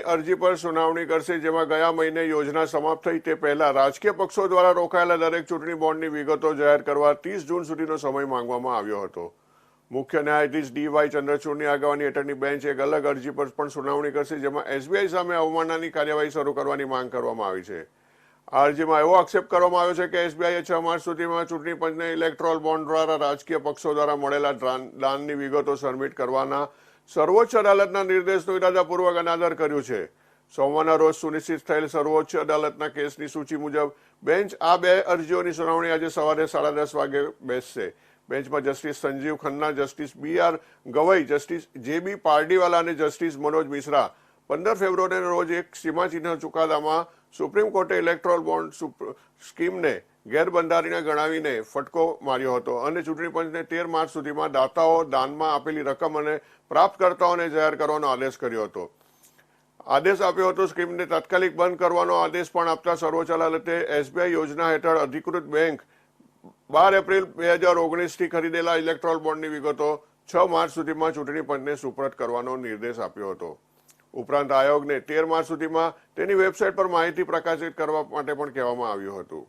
અરજી પર સુનાવણી કરશે, જેમાં ગયા મહિને યોજના સમાપ્ત થઈ તે પહેલા રાજકીય પક્ષો દ્વારા રોકાયેલા દરેક ચૂંટણી બોન્ડની વિગતો જાહેર કરવા ત્રીસ જૂન સુધીનો સમય માંગવામાં આવ્યો હતો. મુખ્ય ન્યાયાધીશ ડી વાય ચંદ્રચૂડની આગેવાની હેઠળની બેન્ચ એક અલગ અરજી પર પણ સુનાવણી કરશે, જેમાં એસબીઆઈ સામે અવમાનનાની કાર્યવાહી શરૂ કરવાની માંગ કરવામાં આવી છે. આ અરજીમાં એવો આક્ષેપ કરવામાં આવ્યો છે કે એસબીઆઈએ છ માર્ચ સુધીમાં ચૂંટણી પંચને ઇલેક્ટ્રોલ બોન્ડ દ્વારા રાજકીય પક્ષો દ્વારા મળેલા દાન- દાનની વિગતો સબમિટ કરવાના સર્વોચ્ચ અદાલતના નિર્દેશનો ઇરાદાપૂર્વક અનાદર કર્યું છે. સોમવારના રોજ સુનિશ્ચિત થયેલ સર્વોચ્ચ અદાલતના કેસની સૂચિ મુજબ બેન્ચ આ બે અરજીઓની સુનાવણી આજે સવારે સાડા દસ વાગે બેસશે. બેન્ચમાં justice Sanjiv Khanna, justice B R Gavai, justice J B Pardiwala અને જસ્ટિસ મનોજ મિશ્રા પંદર ફેબ્રુઆરીના રોજ એક સીમાચિહ્ન ચુકાદામાં સુપ્રીમ કોર્ટે ઇલેક્ટ્રોલ બોન્ડ સ્કીમને ગેરબંધારણીય ગણાવીને ફટકો માર્યો હતો અને ચૂંટણી પંચને તેર માર્ચ સુધીમાં દાતાઓ દાનમાં આપેલી રકમ અને પ્રાપ્તકર્તાઓને જાહેર કરવાનો આદેશ કર્યો હતો. આદેશ આપ્યો હતો સ્કીમને તાત્કાલિક બંધ કરવાનો આદેશ પણ આપતા સર્વોચ્ચ અદાલતે એસબીઆઈ યોજના હેઠળ અધિકૃત બેંક બાર એપ્રિલ બે હજાર ઓગણીસથી ખરીદેલા ઇલેક્ટ્રોલ બોન્ડની વિગતો છ માર્ચ સુધીમાં ચૂંટણી પંચને સુપરત કરવાનો નિર્દેશ આપ્યો હતો. ઉપરાંત આયોગને તેર માર્ચ સુધીમાં તેની વેબસાઇટ પર માહિતી પ્રકાશિત કરવા માટે પણ કહેવામાં આવ્યું હતું.